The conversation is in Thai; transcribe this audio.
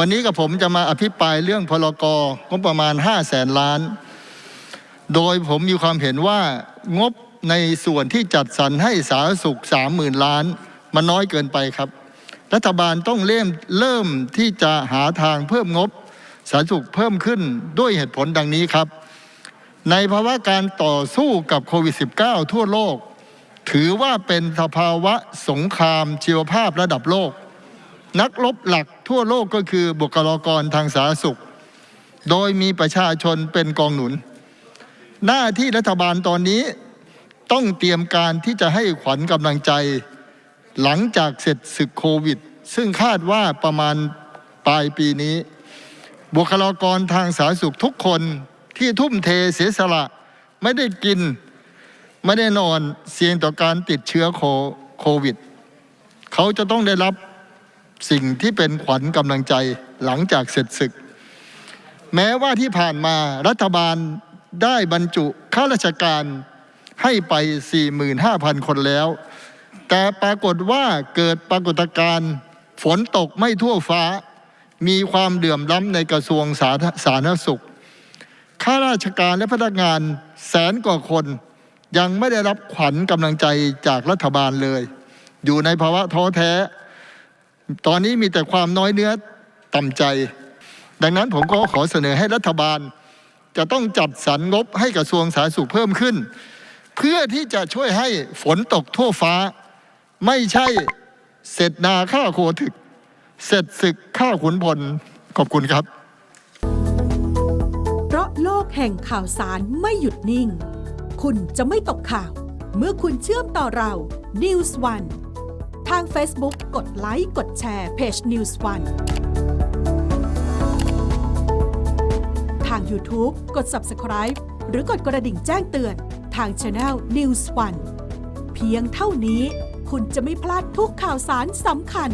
วันนี้กับผมจะมาอภิปรายเรื่องพลกรงบประมาณ5แสนล้าน โดยผมมีความเห็นว่างบในส่วนที่จัดสรรให้สาธารณสุข30,000 ล้าน มันน้อยเกินไปครับ รัฐบาลต้องเริ่มเริ่มที่จะหาทางเพิ่มงบสาธารณสุขเพิ่มขึ้นด้วยเหตุผลดังนี้ครับ ในภาวะการต่อสู้กับโควิด -19 ทั่วโลก ถือว่าเป็นสภาวะสงครามชีวภาพระดับโลก นักรบหลัก ทั่วโลกก็คือบุคลากรทางสาธารณสุข โดยมีประชาชนเป็นกองหนุน หน้าที่รัฐบาลตอนนี้ต้องเตรียมการที่จะให้ขวัญกำลังใจ หลังจากเสร็จศึกโควิด ซึ่งคาดว่าประมาณปลายปีนี้ บุคลากรทางสาธารณสุขทุกคนที่ทุ่มเทเสียสละ ไม่ได้กิน ไม่ได้นอนเสี่ยงต่อการติดเชื้อโคโควิด เขาจะต้องได้รับ สิ่งที่เป็นขวัญกำลังใจหลังจากเสร็จศึก แม้ว่าที่ผ่านมารัฐบาลได้บรรจุข้าราชการให้ไป 45,000 คนแล้ว แต่ปรากฏว่าเกิดปรากฏการณ์ฝนตกไม่ทั่วฟ้า มีความเดือมล้ำในกระทรวงสาธสาธารณสุข ข้าราชการและพนักงานแสนกว่าคน ยังไม่ได้รับขวัญกำลังใจจากรัฐบาลเลย อยู่ในภาวะท้อแท้ ตอนนี้มีแต่ความน้อยเนื้อต่ำใจ ดังนั้นผมก็ขอเสนอให้รัฐบาล จะต้องจัดสรรงบให้กระทรวงสาธารณสุขเพิ่มขึ้น เพื่อที่จะช่วยให้ฝนตกทั่วฟ้า ไม่ใช่เสร็จนาข้าโคถึก เสร็จศึกข้าขุนพลขอบคุณครับ เพราะโลกแห่งข่าวสารไม่หยุดนิ่ง คุณจะไม่ตกข่าว เมื่อคุณเชื่อมต่อเรา News One ทาง Facebook กดไลค์กดแชร์เพจ News One ทาง YouTube กด Subscribe หรือกดกระดิ่งแจ้งเตือนทาง Channel News One เพียงเท่านี้คุณจะไม่พลาดทุกข่าวสารสำคัญ